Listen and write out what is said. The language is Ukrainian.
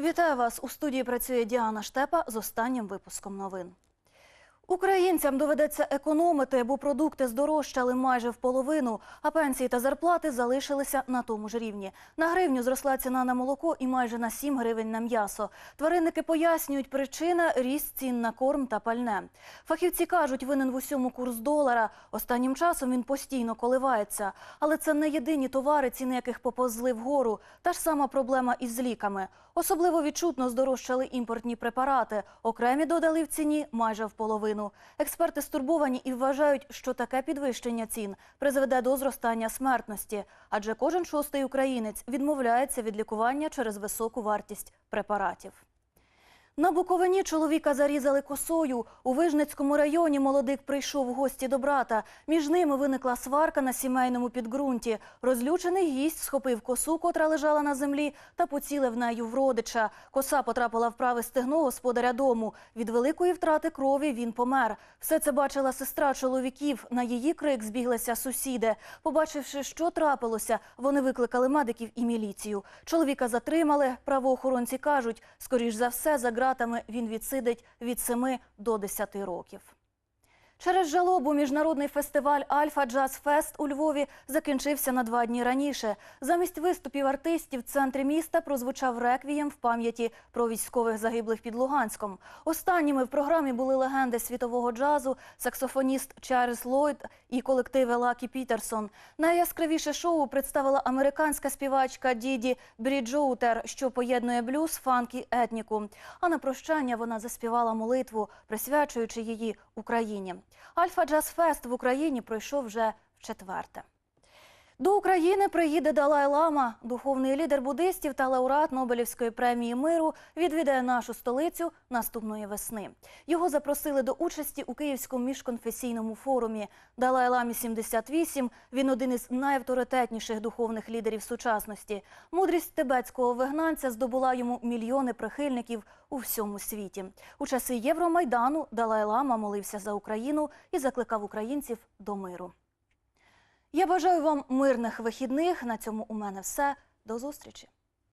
Вітаю вас у студії. Працює Діана Штепа з останнім випуском новин. Українцям доведеться економити, бо продукти здорожчали майже в половину, а пенсії та зарплати залишилися на тому ж рівні. На гривню зросла ціна на молоко і майже на 7 гривень на м'ясо. Тваринники пояснюють, причина – ріст цін на корм та пальне. Фахівці кажуть, винен в усьому курс долара. Останнім часом він постійно коливається. Але це не єдині товари, ціни яких поповзли вгору. Та ж сама проблема із ліками. Особливо відчутно здорожчали імпортні препарати. Окремі додали в ціні майже в половину. Експерти стурбовані і вважають, що таке підвищення цін призведе до зростання смертності. Адже кожен шостий українець відмовляється від лікування через високу вартість препаратів. На Буковині чоловіка зарізали косою. У Вижницькому районі молодик прийшов в гості до брата. Між ними виникла сварка на сімейному підґрунті. Розлючений гість схопив косу, котра лежала на землі, та поцілив нею в родича. Коса потрапила в праве стегно господаря дому. Від великої втрати крові він помер. Все це бачила сестра чоловіків. На її крик збіглися сусіди. Побачивши, що трапилося, вони викликали медиків і міліцію. Чоловіка затримали. Правоохоронці кажуть, скоріш за все, за ґратами він відсидить від 7 до 10 років. Через жалобу міжнародний фестиваль Альфа Джаз Фест у Львові закінчився на два дні раніше. Замість виступів артистів в центрі міста прозвучав реквієм в пам'яті про військових загиблих під Луганськом. Останніми в програмі були легенди світового джазу, саксофоніст Чарльз Ллойд і колективи Лакі Пітерсон. Найяскравіше шоу представила американська співачка Діді Бріджоутер, що поєднує блюз, фанк і етніку. А на прощання вона заспівала молитву, присвячуючи її Україні. Альфа Джаз Фест в Україні пройшов вже вчетверте. До України приїде Далай Лама, духовний лідер буддистів та лауреат Нобелівської премії миру, відвідає нашу столицю наступної весни. Його запросили до участі у Київському міжконфесійному форумі. Далай Ламі 78, він один із найавторитетніших духовних лідерів сучасності. Мудрість тибетського вигнанця здобула йому мільйони прихильників у всьому світі. У часи Євромайдану Далай Лама молився за Україну і закликав українців до миру. Я бажаю вам мирних вихідних. На цьому у мене все. До зустрічі.